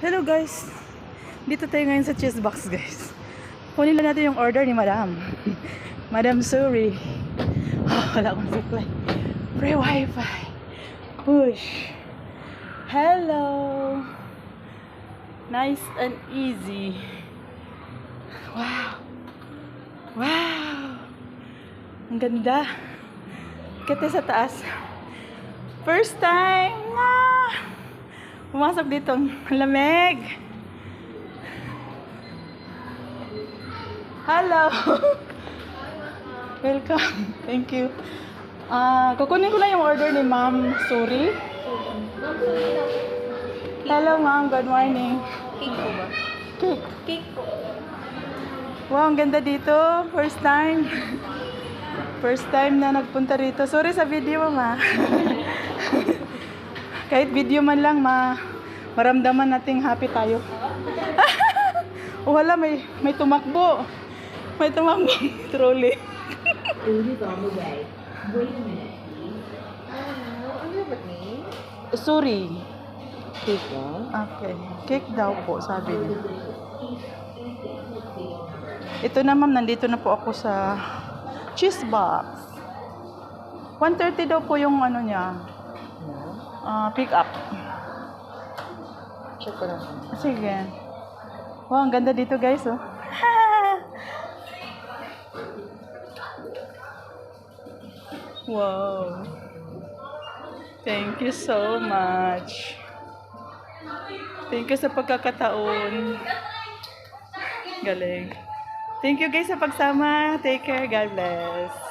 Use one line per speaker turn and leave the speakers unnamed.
Hello guys! Dito tayo ngayon sa cheese box guys. Kunin lang natin yung order ni Madam. Madam Suri. Oh, wala akong supply. Free wifi. Push. Hello! Nice and easy. Wow! Wow! Ang ganda. Kita sa taas. First time! Pumasok dito. Lamig. Hello. Welcome. Thank you. Ah, kukunin ko lang yung order ni Ma'am Suri. Hello, Ma'am. Good morning.
Cake po ba?
Cake.
Cake po.
Wow, ang ganda dito. First time. First time na nagpunta rito. Sorry sa video, ma. Kahit video man lang, ma maramdaman nating happy tayo. oh, wala, may, may tumakbo. May tumakbo. Trolley.
Food on the way. Wait a minute, please.
Ano ba ni?
Sorry.
Cake?
Okay. Cake daw po, sabi niya. Ito na ma'am, nandito na po ako sa cheese box. 130 daw po yung ano niya, Ah, pick up.
Check ko lang.
Sige. Wow, ang ganda dito guys, oh. wow. Thank you so much. Thank you sa pagkakataon. Galing. Thank you guys sa pagsama. Take care. God bless.